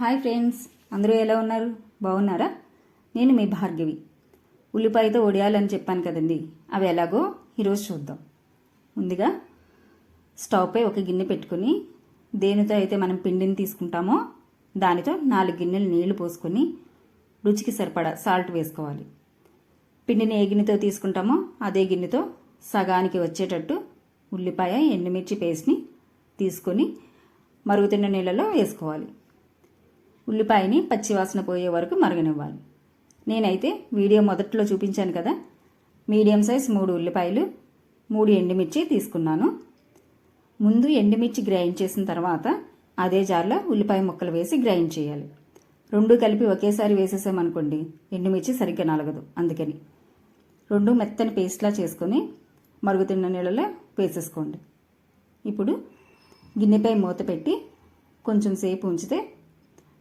Hi friends అందరూ ఎలా ఉన్నారు? బాగున్నారా? నేను మీ భార్గవి. ఉల్లిపాయతో ఒడియాలని చెప్పాను కదండి అవి ఎలాగో ఈరోజు చూద్దాం. ముందుగా స్టవ్పై ఒక గిన్నె పెట్టుకుని దేనితో అయితే మనం పిండిని తీసుకుంటామో దానితో నాలుగు గిన్నెలు నీళ్ళు పోసుకొని రుచికి సరిపడా సాల్ట్ వేసుకోవాలి. పిండిని ఏ గిన్నెతో తీసుకుంటామో అదే గిన్నెతో సగానికి వచ్చేటట్టు ఉల్లిపాయ ఎండుమిర్చి పేస్ట్ని తీసుకొని మరుగుతున్న నీళ్ళలో వేసుకోవాలి. ఉల్లిపాయని పచ్చివాసన పోయే వరకు మరగనివ్వాలి. నేనైతే వీడియో మొదట్లో చూపించాను కదా. మీడియం సైజ్ మూడు ఉల్లిపాయలు మూడు ఎండుమిర్చి తీసుకున్నాను. ముందు ఎండుమిర్చి గ్రైండ్ చేసిన తర్వాత అదే జార్లో ఉల్లిపాయ ముక్కలు వేసి గ్రైండ్ చేయాలి. రెండు కలిపి ఒకేసారి వేసేసామనుకోండి ఎండుమిర్చి సరిగ్గా నలగదు అందుకని. రెండు మెత్తని పేస్ట్లా చేసుకొని మరుగుతున్న నీళ్ళలో వేసేసుకోండి. ఇప్పుడు గిన్నెపై మూత పెట్టి కొంచెం సేపు ఉంచితే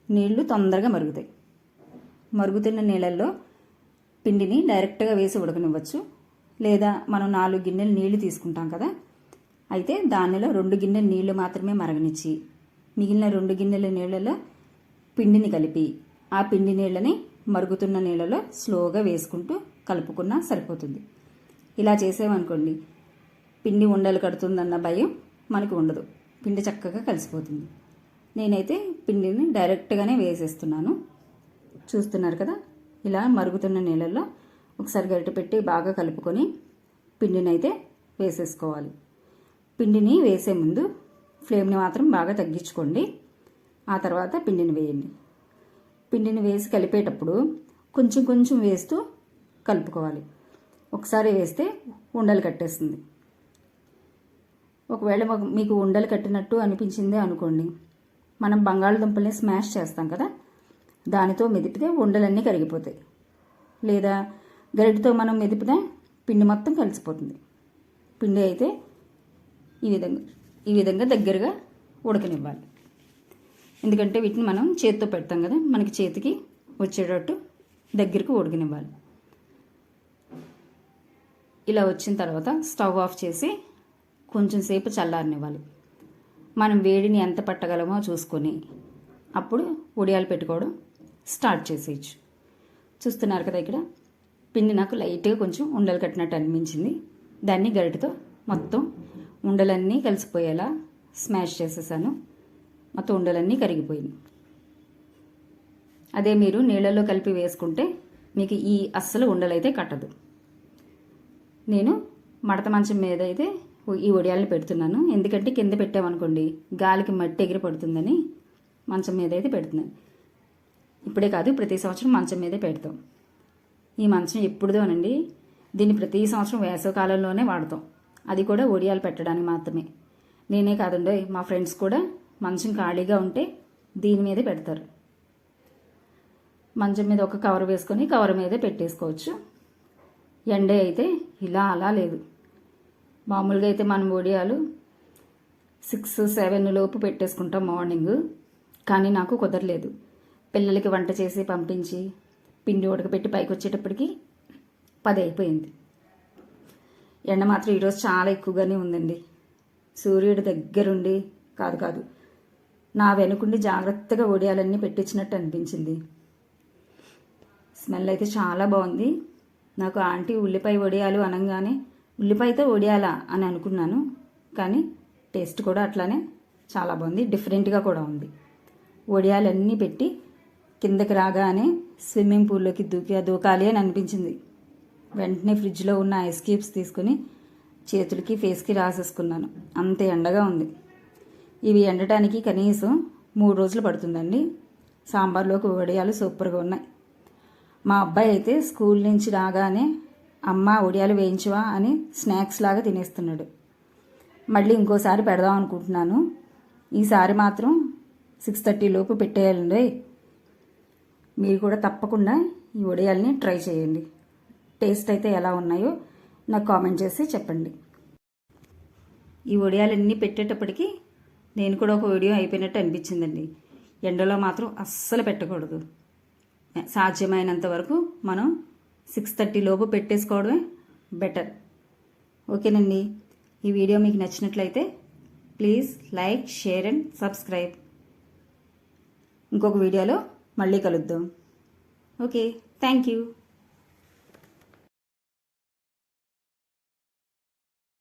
నీళ్ళు తొందరగా మరుగుతాయి. మరుగుతున్న నీళ్ళల్లో పిండిని డైరెక్ట్గా వేసి ఉడకనివ్వచ్చు. లేదా మనం నాలుగు గిన్నెలు నీళ్ళు తీసుకుంటాం కదా అయితే దానిలో రెండు గిన్నెల నీళ్ళు మాత్రమే మరగనిచ్చి మిగిలిన రెండు గిన్నెల నీళ్ళలో పిండిని కలిపి ఆ పిండి నీళ్ళని మరుగుతున్న నీళ్ళలో స్లోగా వేసుకుంటూ కలుపుకున్నా సరిపోతుంది. ఇలా చేసామనుకోండి పిండి ఉండలు కడుతుందన్న భయం మనకు ఉండదు. పిండి చక్కగా కలిసిపోతుంది. నేనైతే పిండిని డైరెక్ట్గానే వేసేస్తున్నాను. చూస్తున్నారు కదా? ఇలా మరుగుతున్న నీళ్ళల్లో ఒకసారి గరిటె పెట్టి బాగా కలుపుకొని పిండిని అయితే వేసేసుకోవాలి. పిండిని వేసే ముందు ఫ్లేమ్ని మాత్రం బాగా తగ్గించుకోండి. ఆ తర్వాత పిండిని వేయండి. పిండిని వేసి కలిపేటప్పుడు కొంచెం కొంచెం వేస్తూ కలుపుకోవాలి. ఒకసారి వేస్తే ఉండలు కట్టేస్తుంది. ఒకవేళ మీకు ఉండలు కట్టినట్టు అనిపించిందే అనుకోండి. మనం బంగాళదుంపల్ని స్మాష్ చేస్తాం కదా దానితో మెదిపితే ఉండలన్నీ కరిగిపోతాయి. లేదా గరిటతో మనం మెదిపితే పిండి మొత్తం కలిసిపోతుంది. పిండి అయితే ఈ విధంగా ఈ విధంగా దగ్గరగా ఉడకనివ్వాలి. ఎందుకంటే వీటిని మనం చేతితో పెడతాం కదా మనకి చేతికి వచ్చేటట్టు దగ్గరకు ఉడకనివ్వాలి. ఇలా వచ్చిన తర్వాత స్టవ్ ఆఫ్ చేసి కొంచెం సేపు చల్లారనివ్వాలి. మనం వేడిని ఎంత పట్టగలమో చూసుకొని అప్పుడు ఉడియాలు పెట్టుకోవడం స్టార్ట్ చేసేయచ్చు. చూస్తున్నారు కదా ఇక్కడ? పిండి నాకు లైట్గా కొంచెం ఉండలు కట్టినట్టు అనిపించింది. దాన్ని గరిటతో మొత్తం ఉండలన్నీ కలిసిపోయేలా స్మాష్ చేసేసాను. మొత్తం ఉండలన్నీ కరిగిపోయింది. అదే మీరు నీళ్ళల్లో కలిపి వేసుకుంటే మీకు ఈ అస్సలు ఉండలైతే కట్టదు. నేను మడత మంచం మీద అయితే ఈ వడియాలను పెడుతున్నాను. ఎందుకంటే కింద పెట్టామనుకోండి గాలికి మట్టి ఎగిరి పడుతుందని మంచం మీద అయితే పెడుతున్నాను. ఇప్పుడే కాదు ప్రతి సంవత్సరం మంచం మీదే పెడతాం. ఈ మంచం ఎప్పుడుదోనండి దీన్ని ప్రతి సంవత్సరం వేసవకాలంలోనే వాడతాం. అది కూడా ఒడియాలు పెట్టడానికి మాత్రమే. నేనే కాదండి మా ఫ్రెండ్స్ కూడా మంచం ఖాళీగా ఉంటే దీని మీదే పెడతారు. మంచం మీద ఒక కవర్ వేసుకొని కవర్ మీదే పెట్టేసుకోవచ్చు. ఎండే అయితే ఇలా అలా లేదు. మామూలుగా అయితే మనం ఒడియాలు సిక్స్ సెవెన్ లోపు పెట్టేసుకుంటాం మార్నింగ్. కానీ నాకు కుదరలేదు. పిల్లలకి వంట చేసి పంపించి పిండి ఉడకపెట్టి పైకి వచ్చేటప్పటికి పది అయిపోయింది. ఎండ మాత్రం ఈరోజు చాలా ఎక్కువగానే ఉందండి. సూర్యుడి దగ్గరుండి కాదు కాదు నా వెనుకుండి జాగ్రత్తగా ఒడియాలన్నీ పెట్టించినట్టు అనిపించింది. స్మెల్ అయితే చాలా బాగుంది. నాకు ఆంటీ ఉల్లిపాయ వడియాలు అనగానే ఉల్లిపాయతో ఒడియాలా అని అనుకున్నాను కానీ టేస్ట్ కూడా అట్లానే చాలా బాగుంది డిఫరెంట్గా కూడా ఉంది. వడియాలన్నీ పెట్టి కిందకి రాగానే స్విమ్మింగ్ పూల్లోకి దూకి దూకాలి అని అనిపించింది. వెంటనే ఫ్రిడ్జ్లో ఉన్న ఐస్ క్యూబ్స్ తీసుకుని చేతులకి ఫేస్కి రాసేసుకున్నాను. అంత ఎండగా ఉంది. ఇవి ఎండటానికి కనీసం మూడు రోజులు పడుతుందండి. సాంబార్లోకి వడియాలు సూపర్గా ఉన్నాయి. మా అబ్బాయి అయితే స్కూల్ నుంచి రాగానే అమ్మ ఒడియాలు వేయించవా అని స్నాక్స్ లాగా తినేస్తున్నాడు. మళ్ళీ ఇంకోసారి పెడదాం అనుకుంటున్నాను. ఈసారి మాత్రం సిక్స్ థర్టీ లోపు పెట్టేయాలండి. మీరు కూడా తప్పకుండా ఈ వడియాల్ని ట్రై చేయండి. టేస్ట్ అయితే ఎలా ఉన్నాయో నాకు కామెంట్ చేసి చెప్పండి. ఈ వడియాలన్నీ పెట్టేటప్పటికి నేను కూడా ఒక వీడియో అయిపోయినట్టు అనిపించిందండి. ఎండలో మాత్రం అస్సలు పెట్టకూడదు. సాధ్యమైనంత వరకు మనం సిక్స్ థర్టీ లోపు పెట్టేసుకోవడమే బెటర్. ఓకేనండి? ఈ వీడియో మీకు నచ్చినట్లయితే please like share and subscribe. ఇంకొక వీడియోలో మళ్ళీ కలుద్దాం. Okay thank you.